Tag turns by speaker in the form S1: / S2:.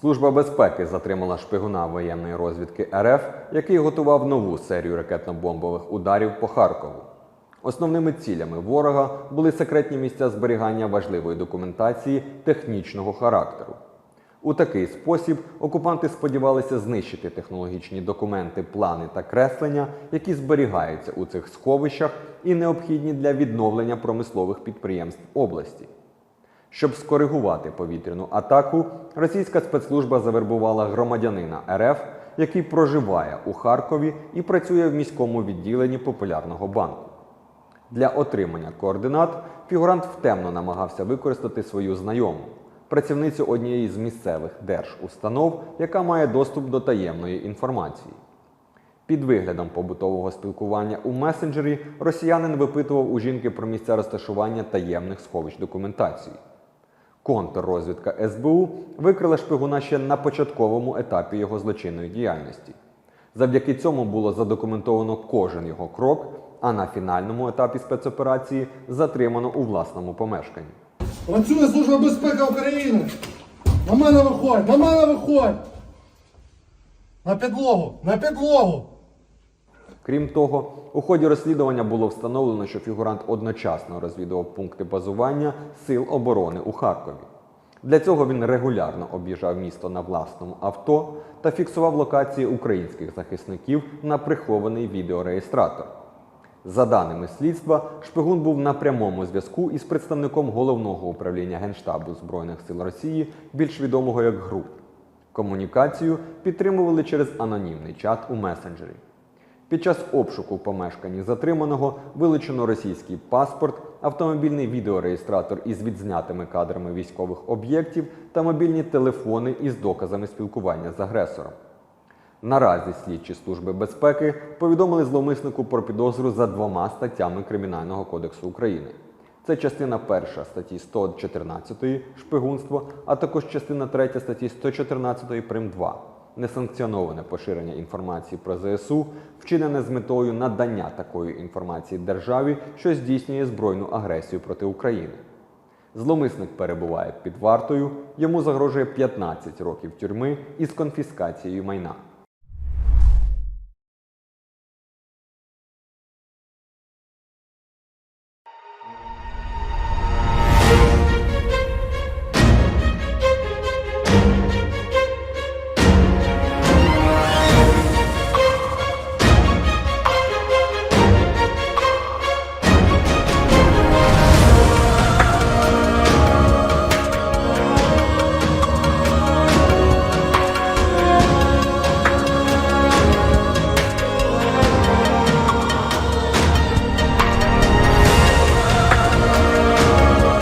S1: Служба безпеки затримала шпигуна воєнної розвідки РФ, який готував нову серію ракетно-бомбових ударів по Харкову. Основними цілями ворога були секретні місця зберігання важливої документації технічного характеру. У такий спосіб окупанти сподівалися знищити технологічні документи, плани та креслення, які зберігаються у цих сховищах і необхідні для відновлення промислових підприємств області. Щоб скоригувати повітряну атаку, російська спецслужба завербувала громадянина РФ, який проживає у Харкові і працює в міському відділенні популярного банку. Для отримання координат фігурант втемно намагався використати свою знайому, працівницю однієї з місцевих держустанов, яка має доступ до таємної інформації. Під виглядом побутового спілкування у месенджері росіянин випитував у жінки про місця розташування таємних сховищ документації. Контррозвідка СБУ викрила шпигуна ще на початковому етапі його злочинної діяльності. Завдяки цьому було задокументовано кожен його крок, а на фінальному етапі спецоперації затримано у власному помешканні.
S2: Працює Служба безпеки України. На мене виходь, на мене виходь. На підлогу, на підлогу.
S1: Крім того, у ході розслідування було встановлено, що фігурант одночасно розвідував пункти базування сил оборони у Харкові. Для цього він регулярно об'їжджав місто на власному авто та фіксував локації українських захисників на прихований відеореєстратор. За даними слідства, шпигун був на прямому зв'язку із представником головного управління Генштабу Збройних сил Росії, більш відомого як ГРУ. Комунікацію підтримували через анонімний чат у месенджері. Під час обшуку в помешканні затриманого вилучено російський паспорт, автомобільний відеореєстратор із відзнятими кадрами військових об'єктів та мобільні телефони із доказами спілкування з агресором. Наразі слідчі служби безпеки повідомили зловмиснику про підозру за двома статтями Кримінального кодексу України. Це частина перша статті 114 шпигунство, а також частина 3 статті 114 прим 2 несанкціоноване поширення інформації про ЗСУ, вчинене з метою надання такої інформації державі, що здійснює збройну агресію проти України. Зломисник перебуває під вартою, йому загрожує 15 років тюрми із конфіскацією майна.